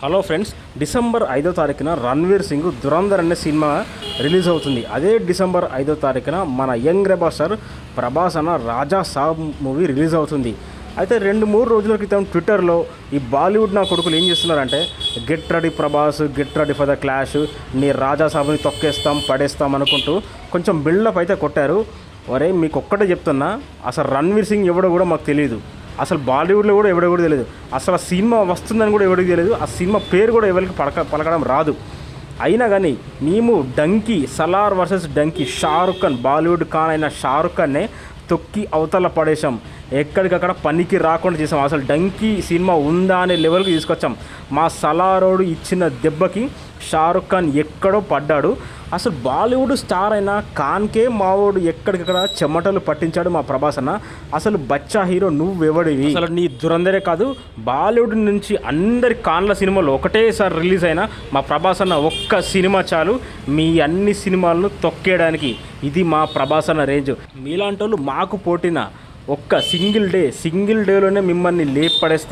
Hello friends December ఐదో తారీఖున రణ్వీర్ సింగ్ దురంధర్ అనే సినిమా రిలీజ్ అవుతుంది. అదే డిసెంబర్ ఐదో తారీఖున మన యంగ్ రెబాస్టర్ సార్ ప్రభాస్ అన్న రాజా సాబ్ మూవీ రిలీజ్ అవుతుంది. అయితే రెండు మూడు రోజుల క్రితం ట్విట్టర్లో ఈ బాలీవుడ్ నా కొడుకులు ఏం చేస్తున్నారంటే get ready Prabhas get ready for the clash నీ రాజా సాబ్ని తొక్కేస్తాం పడేస్తాం అనుకుంటూ కొంచెం బిల్డప్ అయితే కొట్టారు. ఒరే మీకు ఒక్కటే చెప్తున్నా అసలు రణ్వీర్ సింగ్ ఎవడో కూడా మాకు తెలియదు అసలు బాలీవుడ్లో కూడా ఎవడో కూడా తెలియదు. అసలు ఆ సినిమా వస్తుందని కూడా ఎవరికి తెలియదు. ఆ సినిమా పేరు కూడా ఎవరికి పలక పలకడం రాదు. అయినా కానీ మేము డంకీ సలార్ వర్సెస్ డంకీ షారుఖ్ ఖాన్ బాలీవుడ్ ఖాన్ అయిన షారుఖ్ ఖాన్నే తొక్కి అవతల పడేశాం. ఎక్కడికక్కడ పనికి రాకుండా చేసాం అసలు డంకీ సినిమా ఉందా అనే లెవెల్కి తీసుకొచ్చాం. మా సలారోడు ఇచ్చిన దెబ్బకి షారుఖ్ ఖాన్ ఎక్కడో పడ్డాడు. అసలు బాలీవుడ్ స్టార్ అయిన ఖాన్కే మావోడు ఎక్కడికక్కడ చెమటలు పట్టించాడు మా ప్రభాస్ అన్న. అసలు బచ్చా హీరో నువ్వెవడివి? అసలు నీ దురందరే కాదు బాలీవుడ్ నుంచి అందరి ఖాన్ల సినిమాలు ఒకటేసారి రిలీజ్ అయిన మా ప్రభాస్ అన్న ఒక్క సినిమా చాలు మీ అన్ని సినిమాలను తొక్కేయడానికి. ఇది మా ప్రభాస్ అన్న రేంజ్. మీలాంటి వాళ్ళు మాకు పోటీన? ఒక్క సింగిల్ డే సింగిల్ డేలోనే మిమ్మల్ని లేపడేస్తాం